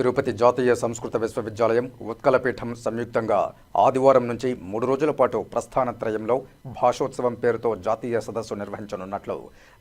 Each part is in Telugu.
తిరుపతి జాతీయ సంస్కృత విశ్వవిద్యాలయం ఉత్కలపీఠం సంయుక్తంగా ఆదివారం నుంచి మూడు రోజుల పాటు ప్రస్థానత్రయంలో భాషోత్సవం పేరుతో జాతీయ సదస్సు నిర్వహించనున్నట్లు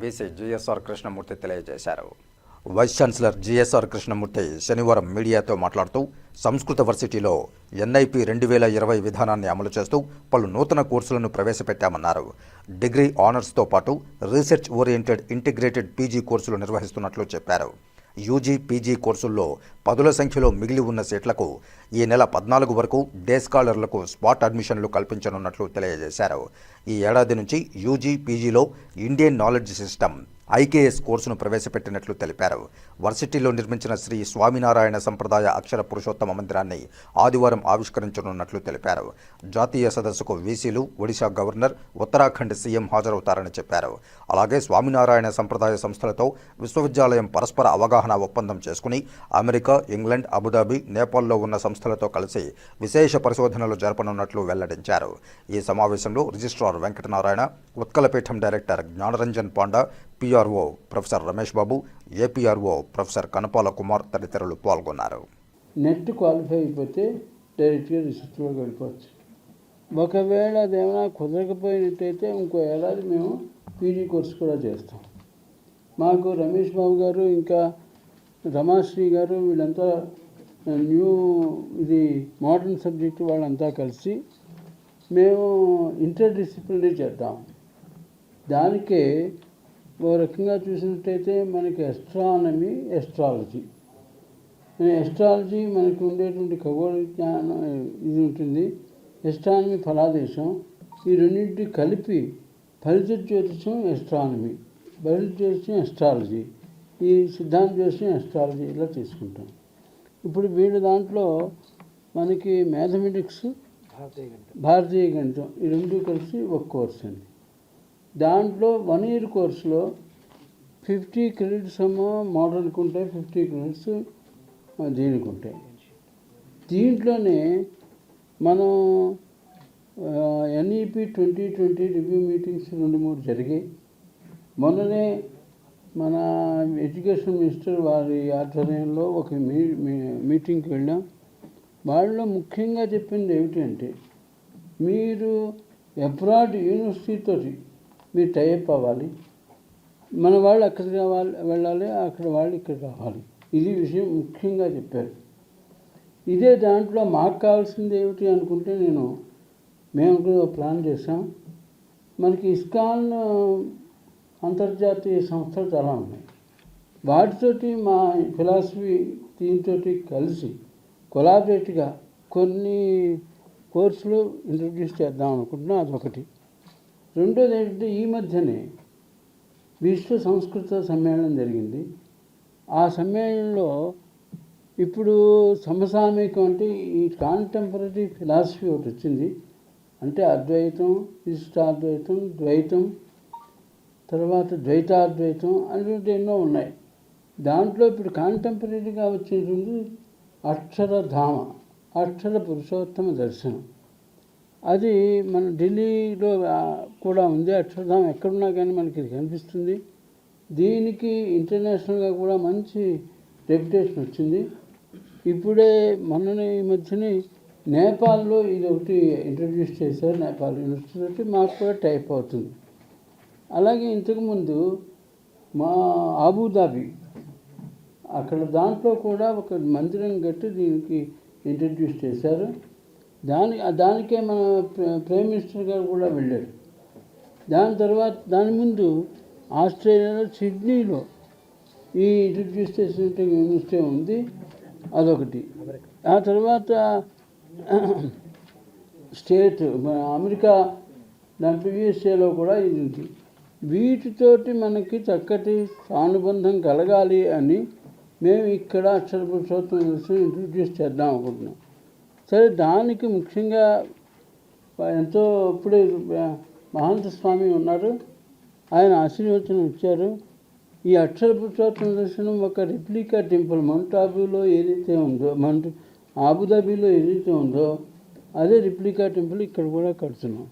వీసీ జిఎస్ఆర్ కృష్ణమూర్తి తెలియజేశారు. వైస్ ఛాన్సలర్ జిఎస్ఆర్ కృష్ణమూర్తి శనివారం మీడియాతో మాట్లాడుతూ సంస్కృత వర్సిటీలో ఎన్ఐపి రెండు వేల ఇరవై విధానాన్ని అమలు చేస్తూ పలు నూతన కోర్సులను ప్రవేశపెట్టామన్నారు. డిగ్రీ ఆనర్స్తో పాటు రీసెర్చ్ ఓరియంటెడ్ ఇంటిగ్రేటెడ్ పీజీ కోర్సులు నిర్వహిస్తున్నట్లు చెప్పారు. యూజీ పీజీ కోర్సుల్లో పదుల సంఖ్యలో మిగిలి ఉన్న సీట్లకు ఈ నెల పద్నాలుగు వరకు డే స్కాలర్లకు స్పాట్ అడ్మిషన్లు కల్పించనున్నట్లు తెలియజేశారు. ఈ ఏడాది నుంచి యూజీ పీజీలో ఇండియన్ నాలెడ్జ్ సిస్టమ్ ఐకేఎస్ కోర్సును ప్రవేశపెట్టినట్లు తెలిపారు. వర్సిటీలో నిర్మించిన శ్రీ స్వామినారాయణ సంప్రదాయ అక్షర పురుషోత్తమ మందిరాన్ని ఆదివారం ఆవిష్కరించనున్నట్లు తెలిపారు. జాతీయ సదస్సుకు వీసీలు ఒడిశా గవర్నర్ ఉత్తరాఖండ్ సీఎం హాజరవుతారని చెప్పారు. అలాగే స్వామినారాయణ సంప్రదాయ సంస్థలతో విశ్వవిద్యాలయం పరస్పర అవగాహన ఒప్పందం చేసుకుని అమెరికా ఇంగ్లాండ్ అబుదాబి నేపాల్లో ఉన్న సంస్థలతో కలిసి విశేష పరిశోధనలు జరపనున్నట్లు వెల్లడించారు. ఈ సమావేశంలో registrar Venkatanarayana Utkalapeetham director Gyanaranjan Panda PRO professor Ramesh Babu APRO professor Kanapala Kumar తదితరులు పాల్గొన్నారు. నెట్ క్వాలిఫై అయిపోతే డైరెక్ట్గా రీసెర్చ్లోకి వెళ్ళిపోవచ్చు. ఒకవేళ అదేమైనా కుదరకపోయినట్టయితే ఇంకో ఏడాది మేము పీజీ కోర్స్ కూడా చేస్తాం. మాకు రమేష్ బాబు గారు ఇంకా రమాశ్రీ గారు వీళ్ళంతా న్యూ ఇది మోడర్న్ సబ్జెక్ట్ వాళ్ళంతా కలిసి మేము ఇంటర్ డిసిప్లినరీ చేద్దాం. దానికే ఓ రకంగా చూసినట్టయితే మనకి ఎస్ట్రానమీ ఎస్ట్రాలజీ ఎస్ట్రాలజీ మనకు ఉండేటువంటి ఖగోళ జ్ఞానం ఇది ఉంటుంది. ఎస్ట్రానమీ ఫలాదేశం. ఈ రెండింటి కలిపి ఫలిత జ్యోతిషం ఎస్ట్రానమీ ఫలిత జ్యోతిషం ఎస్ట్రాలజీ ఈ సిద్ధాంత జ్యోతిషం ఎస్ట్రాలజీ ఇలా తీసుకుంటాం. ఇప్పుడు వీళ్ళ దాంట్లో మనకి మ్యాథమెటిక్స్ భారతీయ గణితం. ఈ రెండు కలిసి ఒక కోర్స్ అండి. దాంట్లో వన్ ఇయర్ కోర్సులో ఫిఫ్టీ క్రెడిట్స్ ఏమో మోడర్న్కి ఉంటాయి ఫిఫ్టీ క్రెడిట్స్ దీనికి ఉంటాయి. దీంట్లోనే మనం NEP twenty twenty review meetings రెండు మూడు జరిగాయి. మొన్ననే మన ఎడ్యుకేషన్ మినిస్టర్ వారి ఆధ్వర్యంలో ఒక మీ మీ- మీటింగ్కి వెళ్ళాం. వాళ్ళలో ముఖ్యంగా చెప్పింది ఏమిటంటే మీరు అబ్రాడ్ యూనివర్సిటీతో మీరు టైప్ అవ్వాలి. మన వాళ్ళు అక్కడికి రావాలి వెళ్ళాలి అక్కడ వాళ్ళు ఇక్కడ రావాలి. ఇది విషయం ముఖ్యంగా చెప్పారు. ఇదే దాంట్లో మాకు కావాల్సింది ఏమిటి అనుకుంటే నేను మేము కూడా ప్లాన్ చేసాం మనకి ఇస్కాన్ అంతర్జాతీయ సంస్థలు చాలా ఉన్నాయి. వాటితోటి మా ఫిలాసఫీ దీంతో కలిసి కొలాబరేట్గా కొన్ని కోర్సులు ఇంట్రడ్యూస్ చేద్దాం అనుకుంటున్నాను అదొకటి. రెండోది ఏంటంటే ఈ మధ్యనే విశ్వ సంస్కృత సమ్మేళనం జరిగింది. ఆ సమ్మేళనంలో ఇప్పుడు సమసామయికం అంటే ఈ కాంటెంపరీ ఫిలాసఫీ ఒకటి వచ్చింది. అంటే అద్వైతం విశిష్టాద్వైతం ద్వైతం తర్వాత ద్వైతాద్వైతం అనేటువంటి ఎన్నో ఉన్నాయి. దాంట్లో ఇప్పుడు కాంటెంపరీగా వచ్చేటువంటి అక్షరధామ అక్షర పురుషోత్తమ దర్శనం. అది మన ఢిల్లీలో కూడా ఉంది. అక్షరధామ ఎక్కడున్నా కానీ మనకి ఇది కనిపిస్తుంది. దీనికి ఇంటర్నేషనల్గా కూడా మంచి రెప్యుటేషన్ వచ్చింది. ఇప్పుడే మొన్ననే ఈ మధ్యనే నేపాల్లో ఇది ఒకటి ఇంట్రడ్యూస్ చేశారు. నేపాల్ యూనివర్సిటీ మాకు కూడా టైప్ అవుతుంది. అలాగే ఇంతకుముందు మా ఆబుదాబి అక్కడ దాంట్లో కూడా ఒక మందిరం కట్టి దీనికి ఇంట్రడ్యూస్ చేశారు. దాని దానికే మన ప్రైమ్ మినిస్టర్ గారు కూడా వెళ్ళారు. దాని తర్వాత దాని ముందు ఆస్ట్రేలియాలో సిడ్నీలో ఈ ఇంట్రడ్యూస్ చేసినట్టు యూనివర్సిటీ ఉంది అదొకటి. ఆ తర్వాత స్టేట్ మన అమెరికా దాంట్లో యూఎస్ఏలో కూడా ఇది ఉంది. వీటితోటి మనకి చక్కటి అనుబంధం కలగాలి అని మేము ఇక్కడ అక్షర పురుషోత్తమ ఇంట్రడ్యూస్ చేద్దాం అనుకుంటున్నాం. సరే దానికి ముఖ్యంగా ఎంతో ఇప్పుడే మహాంత స్వామి ఉన్నారు. ఆయన ఆశీర్వచనం ఇచ్చారు. ఈ అక్షర దర్శనం ఒక రెప్లికా టెంపుల్ మౌంట్ ఆబులో ఏదైతే ఉందో మౌంట్ ఆబుదాబీలో ఏదైతే ఉందో అదే రిప్లికా టెంపుల్ ఇక్కడ కూడా కడుతున్నాం.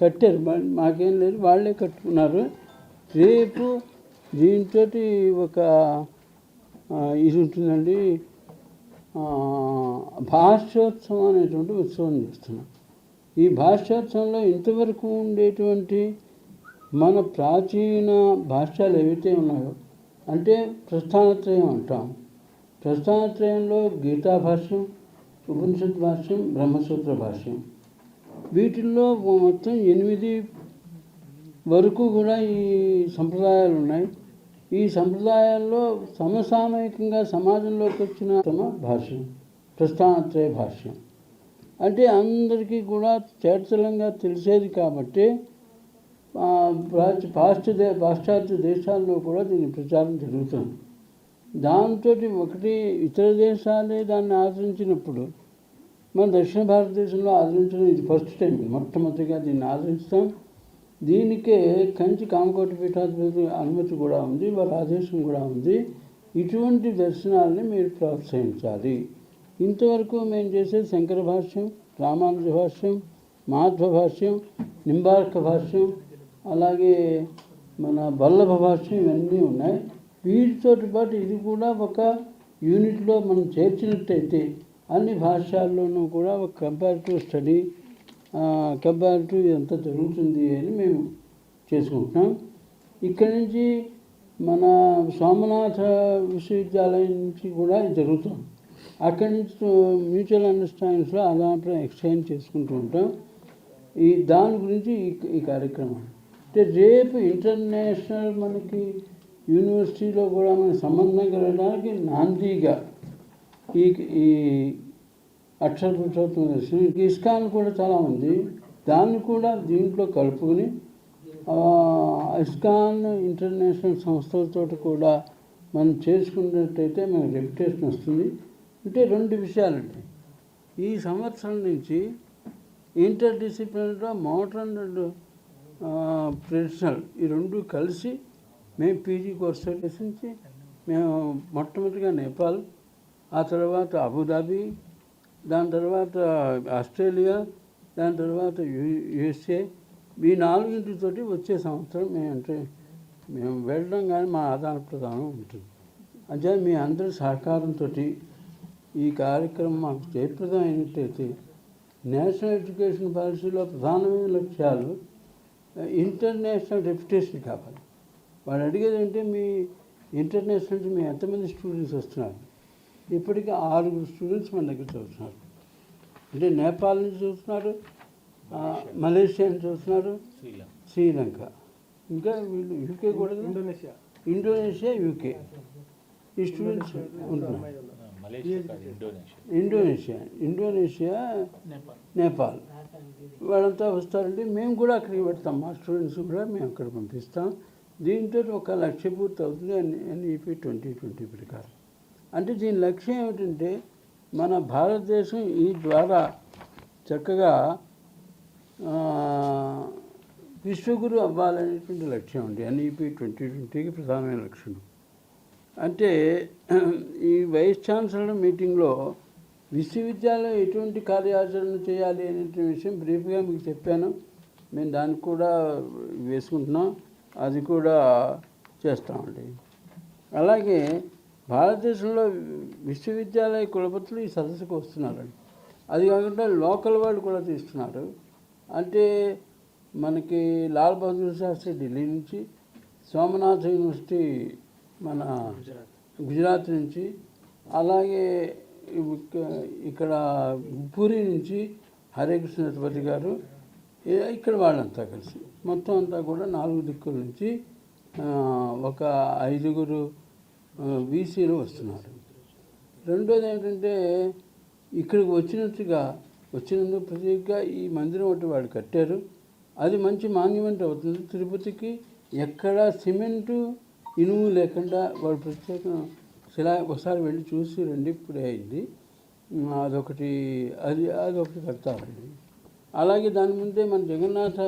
కట్టారు. మాకేం లేదు. వాళ్ళే కట్టుకున్నారు. రేపు దీంతో ఒక ఇది ఉంటుందండి. భాష్యోత్సవం అనేటువంటి ఉత్సవం చేస్తున్నాం. ఈ భాష్యోత్సవంలో ఇంతవరకు ఉండేటువంటి మన ప్రాచీన భాష్యాలు ఏవైతే ఉన్నాయో అంటే ప్రస్థానత్రయం అంటాం. ప్రస్థానత్రయంలో గీతా భాష్యం ఉపనిషత్ భాష్యం బ్రహ్మసూత్ర భాష్యం. వీటిల్లో మొత్తం ఎనిమిది వరకు కూడా ఈ సంప్రదాయాలు ఉన్నాయి. ఈ సంప్రదాయాల్లో సమసామయికంగా సమాజంలోకి వచ్చిన తమ భాష్యం ప్రస్థానత్రయ భాష్యం. అంటే అందరికీ కూడా చేర్చలంగా తెలిసేది కాబట్టి పాశ్చాత్య పాశ్చాత్య దేశాల్లో కూడా దీని ప్రచారం జరుగుతుంది. దాంతో ఒకటి ఇతర దేశాలే దాన్ని ఆదరించినప్పుడు మన దక్షిణ భారతదేశంలో ఆదరించడం ఇది ఫస్ట్ టైం. మొట్టమొదటిగా దీన్ని ఆదరిస్తాం. దీనికే కంచి కామకోటి పీఠాధిపతి అనుమతి కూడా ఉంది వారి ఆదేశం కూడా ఉంది. ఇటువంటి దర్శనాలని మీరు ప్రోత్సహించాలి. ఇంతవరకు మేము చేసేది శంకర భాష్యం రామానుజ భాష్యం మాధ్వ భాష్యం నింబార్క భాష్యం అలాగే మన బల్లభ భాష్యం ఇవన్నీ ఉన్నాయి. వీటితో పాటు ఇది కూడా ఒక యూనిట్లో మనం చేర్చినట్టయితే అన్ని భాషల్లోనూ కూడా ఒక కంపారిటివ్ స్టడీ కెపాసిటీ ఎంత జరుగుతుంది అని మేము చేసుకుంటున్నాం. ఇక్కడి నుంచి మన సోమనాథ విశ్వవిద్యాలయం నుంచి కూడా జరుగుతాం జరుగుతుంది. అక్కడి నుంచి మ్యూచువల్ అండర్స్టాండింగ్స్లో అదాంట్లో ఎక్స్చేంజ్ చేసుకుంటూ ఉంటాం. ఈ దాని గురించి ఈ ఈ కార్యక్రమం. అంటే రేపు ఇంటర్నేషనల్ మనకి యూనివర్సిటీలో కూడా మన సంబంధం కలగడానికి నాందీగా ఈ ఈ అక్షర ఇస్కాన్ కూడా చాలా ఉంది. దాన్ని కూడా దీంట్లో కలుపుకుని ఇస్కాన్ ఇంటర్నేషనల్ సంస్థలతో కూడా మనం చేసుకున్నట్టయితే మనకు రెప్యుటేషన్ వస్తుంది. అంటే రెండు విషయాలండి. ఈ సంవత్సరం నుంచి ఇంటర్ డిసిప్లినరీగా మోడర్న్ అండ్ ట్రెడిషనల్ ఈ రెండు కలిసి మేము పీజీ కోర్స్ చేసి మేము మొట్టమొదటిగా నేపాల్ ఆ తర్వాత అబుదాబి దాని తర్వాత ఆస్ట్రేలియా దాని తర్వాత యుఎస్ఏ. ఈ నాలుగింటితోటి వచ్చే సంవత్సరం మేము అంటే మేము వెళ్ళడం కానీ మా ఆదాన ప్రధానం ఉంటుంది. అంటే మీ అందరి సహకారంతో ఈ కార్యక్రమం మాకు జయప్రదం అయినట్టయితే నేషనల్ ఎడ్యుకేషన్ పాలసీలో ప్రధానమైన లక్ష్యాలు ఇంటర్నేషనల్ రెప్యుటేషన్ కావాలి. వాళ్ళు అడిగేది అంటే మీ ఇంటర్నేషనల్ నుంచి మీ ఎంతమంది స్టూడెంట్స్ వస్తున్నారు? ఇప్పటికీ ఆరుగురు స్టూడెంట్స్ మన దగ్గర చదువుతున్నారు. అంటే నేపాల్ నుంచి చూస్తున్నారు ఆ, మలేషియా నుంచి చూస్తున్నారు శ్రీలంక. ఇంకా వీళ్ళు యూకే కూడా ఇండోనేషియా. ఇండోనేషియా యూకే ఈ స్టూడెంట్స్ ఉంటున్నారు. ఇండోనేషియా. ఇండోనేషియా. నేపాల్. వాళ్ళంతా వస్తారంటే మేము కూడా అక్కడికి పెడతాం. మా స్టూడెంట్స్ కూడా మేము అక్కడ పంపిస్తాం. దీంతో ఒక లక్ష్య పూర్తి అవుతుంది అని ఎన్ఈపి ట్వంటీ ట్వంటీ ప్రకారం. అంటే దీని లక్ష్యం ఏమిటంటే మన భారతదేశం ఈ ద్వారా చక్కగా విశ్వగురు అవ్వాలనేటువంటి లక్ష్యం అండి. ఎన్ఈపి ట్వంటీ ట్వంటీకి ప్రధానమైన లక్ష్యం అంటే ఈ వైస్ ఛాన్సలర్ మీటింగ్లో విశ్వవిద్యాలయం ఎటువంటి కార్యాచరణ చేయాలి అనే విషయం బ్రీఫ్గా మీకు చెప్పాను. మేము దానికి కూడా వేసుకుంటున్నాం. అది కూడా చేస్తామండి. అలాగే భారతదేశంలో విశ్వవిద్యాలయ కులపతులు ఈ సదస్సుకు వస్తున్నారండి అది కాకుండా లోకల్ వాళ్ళు కూడా తీస్తున్నారు. అంటే మనకి లాల్ బహదూర్ శాస్త్రి ఢిల్లీ నుంచి సోమనాథ్ యూనివర్సిటీ మన గుజరాత్ నుంచి అలాగే ఇక్కడ పూరి నుంచి హరే కృష్ణ గారు ఇక్కడ వాళ్ళంతా కలిసి. మొత్తం అంతా కూడా నాలుగు దిక్కుల నుంచి ఒక ఐదుగురు వీసీలు వస్తున్నారు. రెండోది ఏంటంటే ఇక్కడికి వచ్చినట్టుగా వచ్చినందుకు ప్రత్యేకంగా ఈ మందిరం ఒకటి వాళ్ళు కట్టారు. అది మంచి మాన్యుమెంట్ అవుతుంది. తిరుపతికి ఎక్కడ సిమెంటు ఇనుము లేకుండా వాళ్ళు ప్రత్యేకం శిలా ఒకసారి వెళ్ళి చూసి రండి ఇప్పుడే అయింది. అదొకటి అది అదొకటి కడతారండి అలాగే దాని ముందే మన జగన్నాథ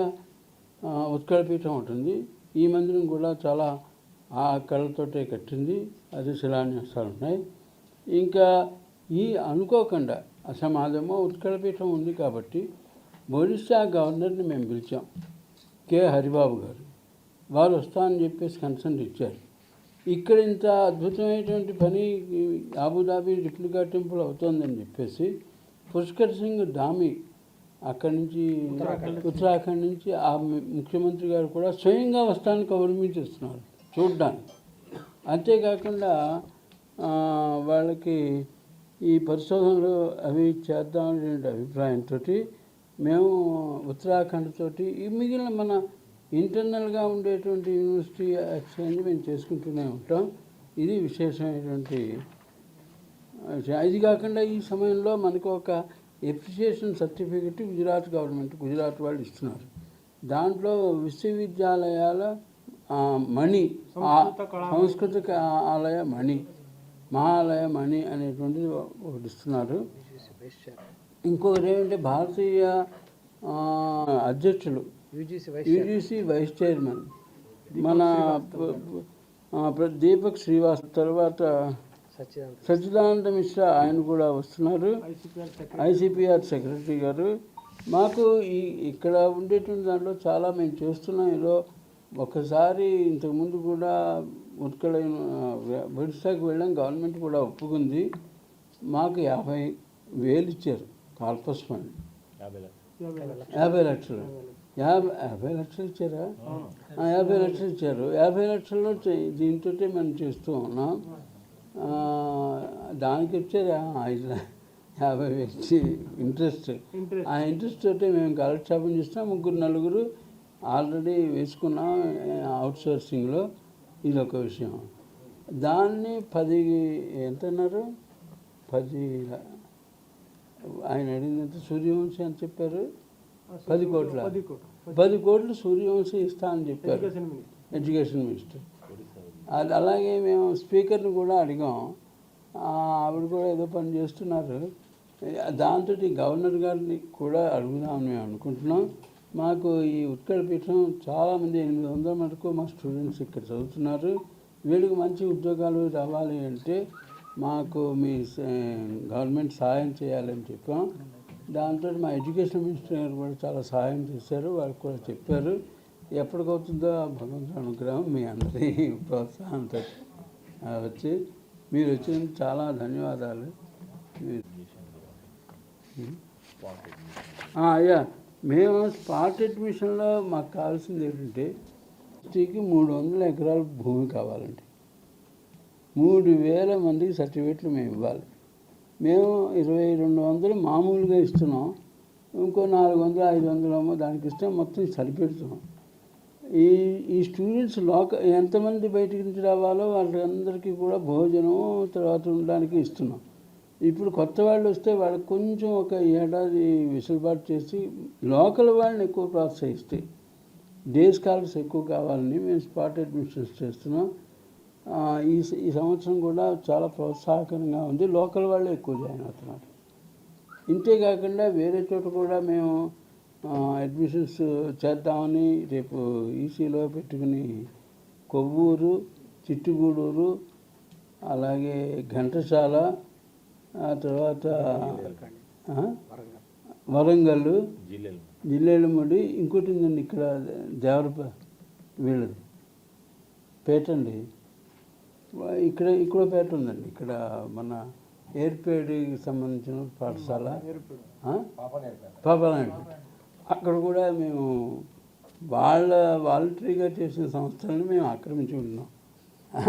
ఆ, ఉత్కళపీఠం ఉంటుంది ఈ మందిరం కూడా చాలా ఆ కళతోటే కట్టింది. అది శిలాన్యాసాలు ఉన్నాయి ఇంకా ఈ అనుకోకుండా అసమాజమో ఉత్కళపీఠం ఉంది కాబట్టి ఒడిశా గవర్నర్ని మేము పిలిచాం. కె. హరిబాబు గారు. వారు వస్తా అని చెప్పేసి కన్సెంట్ ఇచ్చారు. ఇక్కడ ఇంత అద్భుతమైనటువంటి పని అబుదాబి రిప్లికా టెంపుల్ అవుతోందని చెప్పేసి పుష్కర్ సింగ్ ధామి అక్కడి నుంచి ఉత్తరాఖండ్ నుంచి. ఆ ముఖ్యమంత్రి గారు కూడా స్వయంగా వస్తానికి కౌరమించేస్తున్నారు చూడ్డానికి. అంతేకాకుండా వాళ్ళకి ఈ పరిశోధనలు అవి చేద్దాం అనే అభిప్రాయంతో మేము ఉత్తరాఖండ్ తోటి ఈ మిగిలిన మన ఇంటర్నల్గా ఉండేటువంటి యూనివర్సిటీ ఎక్స్చేంజ్ మేము చేసుకుంటూనే ఉంటాం. ఇది విశేషమైనటువంటి ఇది కాకుండా ఈ సమయంలో మనకు ఒక appreciation certificate Gujarat government Gujarat వాళ్ళు ఇస్తున్నారు. దాంట్లో విశ్వవిద్యాలయాల మణి ఆ, సంస్కృత క- ఆలయ మణి మహాలయ మణి అనేటువంటిది ఒకటి ఇస్తున్నారు ఇంకొకటి ఏమంటే భారతీయ అధ్యక్షులు యూజీసీ వైస్ చైర్మన్ మన దీపక్ శ్రీవాస్ తర్వాత సచ్చిదానంద మిశ్రా ఆయన కూడా వస్తున్నారు. ఐసిపిఆర్ సెక్రటరీ గారు. మాకు ఈ ఇక్కడ ఉండేటువంటి దాంట్లో చాలా మేము చేస్తున్నాం. ఏదో ఒకసారి ఇంతకుముందు కూడా ఉత్కళ ఒడిశాకి వెళ్ళాం గవర్నమెంట్ కూడా ఒప్పుకుంది. మాకు యాభై వేలు ఇచ్చారు కార్పస్ ఫండ్. యాభై లక్షలు. యాభై లక్షలు. యాభై లక్షలు ఇచ్చారా? ఆ, యాభై లక్షలు ఇచ్చారు. యాభై లక్షల్లో దీంతో మనం చేస్తూ ఉన్నాం. ఆ, దానికి వచ్చారా ఐదు యాభై వచ్చి ఇంట్రెస్ట్. ఆ ఇంట్రెస్ట్ తోటి మేము కాలక్షేపం చేస్తాం ముగ్గురు నలుగురు ఆల్రెడీ వేసుకున్నాం అవుట్ సోర్సింగ్లో ఇది ఒక విషయం. దాన్ని పది ఎంత అన్నారు పది ఆయన అడిగినంత సూర్యవంశీ అని చెప్పారు? పది కోట్ల. పది కోట్లు సూర్యవంశీ ఇస్తా అని చెప్పారు. ఎడ్యుకేషన్ మినిస్టర్ అది అలాగే మేము స్పీకర్ని కూడా అడిగాం. ఆవిడ కూడా ఏదో పని చేస్తున్నారు. దాంతో గవర్నర్ గారిని కూడా అడుగుదామని మేము అనుకుంటున్నాం. మాకు ఈ ఉత్కళ పీఠం చాలామంది ఎనిమిది వందల మటుకు మా స్టూడెంట్స్ ఇక్కడ చదువుతున్నారు. వీళ్ళకి మంచి ఉద్యోగాలు రావాలి అంటే మాకు మీ గవర్నమెంట్ సహాయం చేయాలని చెప్పాం. దాంతో మా ఎడ్యుకేషన్ మినిస్టర్ గారు కూడా చాలా సహాయం చేశారు. వాళ్ళకి కూడా చెప్పారు. ఎప్పటికవుతుందో ఆ భగవంతుడి అనుగ్రహం మీ అందరి ప్రోత్సాహంతో వచ్చి మీరు వచ్చినందుకు చాలా ధన్యవాదాలు. అయ్యా మేము స్పాట్ అడ్మిషన్లో మాకు కావాల్సింది ఏంటంటే స్త్రీకి మూడు వందల ఎకరాల భూమి కావాలండి. మూడు వేల మందికి సర్టిఫికెట్లు మేము ఇవ్వాలి. మేము ఇరవై రెండు వందలు మామూలుగా ఇస్తున్నాం. ఇంకో నాలుగు వందలు ఐదు వందలు దానికి ఇస్తే. మొత్తం సరిపెడుతున్నాం. ఈ ఈ స్టూడెంట్స్ లోక ఎంతమంది బయటికి నుంచి రావాలో వాళ్ళందరికీ కూడా భోజనం తర్వాత ఉండడానికి ఇస్తున్నాం. ఇప్పుడు కొత్త వాళ్ళు వస్తే వాళ్ళకి కొంచెం ఒక ఏడాది వెసులుబాటు చేసి లోకల్ వాళ్ళని ఎక్కువ ప్రోత్సహిస్తే డే స్కాలర్స్ ఎక్కువ కావాలని మేము స్పాట్ అడ్మిషన్స్ చేస్తున్నాం. ఈ ఈ సంవత్సరం కూడా చాలా ప్రోత్సాహకరంగా ఉంది. లోకల్ వాళ్ళే ఎక్కువ జాయిన్ అవుతున్నారు. ఇంతే కాకుండా వేరే చోట కూడా మేము అడ్మిషన్స్ చేద్దామని రేపు ఈసీలో పెట్టుకుని కొవ్వూరు చిట్టుగూడూరు అలాగే ఘంటసాల ఆ తర్వాత? వరంగల్ జిల్లాలు జిల్లేలముడి. ఇంకోటి ఉందండి ఇక్కడ దేవరప వీళ్ళది. పేట అండి. ఇక్కడ ఇక్కడ పేట ఉందండి. ఇక్కడ మన ఏర్పేడికి సంబంధించిన పాఠశాల? పాపనాయుడు అక్కడ కూడా మేము వాళ్ళ వాలంటరీగా చేసిన సంస్థలను మేము ఆక్రమించుకుంటున్నాం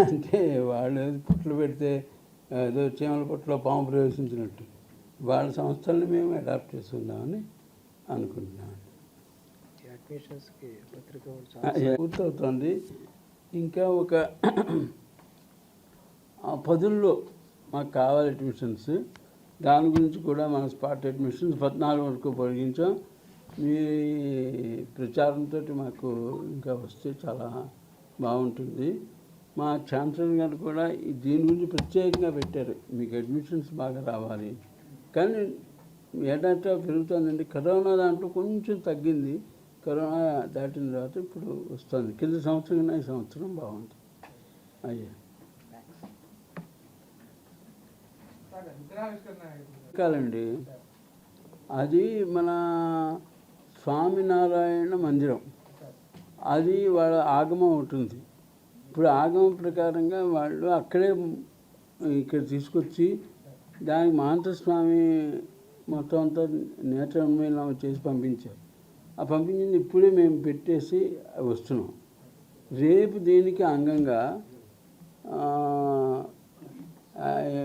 అంటే వాళ్ళు ఏదో పుట్లు పెడితే ఏదో చీమల పుట్టలో పాము ప్రవేశించినట్టు. వాళ్ళ సంస్థలను మేము అడాప్ట్ చేసుకుందామని అనుకుంటున్నాం. అడ్మిషన్స్కి పత్రిక వాళ్ళు చాలా పూర్తవుతుంది. ఇంకా ఒక పదుల్లో మాకు కావాలి అడ్మిషన్స్. దాని గురించి కూడా మన స్పాట్ అడ్మిషన్స్ పద్నాలుగు వరకు పొడిగించాం మీ ప్రచారంతో మాకు ఇంకా వస్తే చాలా బాగుంటుంది. మా ఛాన్సలర్ గారు కూడా దీని గురించి ప్రత్యేకంగా పెట్టారు. మీకు అడ్మిషన్స్ బాగా రావాలి. కానీ ఏడాట పెరుగుతుందండి. కరోనా దాంట్లో కొంచెం తగ్గింది. కరోనా దాటిన తర్వాత ఇప్పుడు వస్తుంది. కింద సంవత్సరం కన్నా ఈ సంవత్సరం బాగుంది. అయ్యా. కాలండి. అది మన స్వామినారాయణ మందిరం. అది వాళ్ళ ఆగమం ఉంటుంది ఇప్పుడు ఆగమ ప్రకారంగా వాళ్ళు అక్కడే ఇక్కడ తీసుకొచ్చి దానికి మహంతస్వామి మొత్తం అంతా నేత్ర ఉన్మీలనం చేసి పంపించారు. ఆ పంపించింది ఇప్పుడే మేము పెట్టేసి వస్తున్నాం. రేపు దీనికి అంగంగా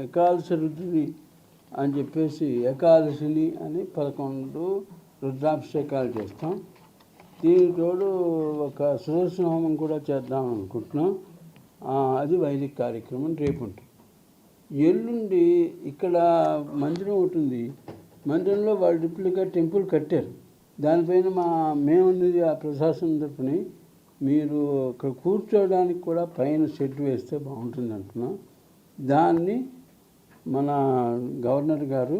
ఏకాదశి రుద్రుని అని చెప్పేసి ఏకాదశిని అని పదకొండు రుద్రాభిషేకాలు చేస్తాం. దీనికి తోడు ఒక సుదర్శన హోమం కూడా చేద్దాం అనుకుంటున్నాం. అది వైదిక కార్యక్రమం రేపు ఉంటుంది. ఎల్లుండి ఇక్కడ మందిరం ఉంటుంది మందిరంలో వాళ్ళు డిప్లిగా టెంపుల్ కట్టారు. దానిపైన మా మేమున్నది ఆ ప్రశాసనం తరపుని మీరు ఇక్కడ కూర్చోవడానికి కూడా పైన షెడ్ వేస్తే బాగుంటుంది అంటున్నాం. దాన్ని మన గవర్నర్ గారు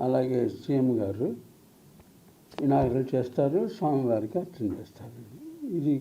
అలాగే సీఎం గారు వినాయకులు చేస్తారు స్వామివారికి అర్చన చేస్తారు ఇది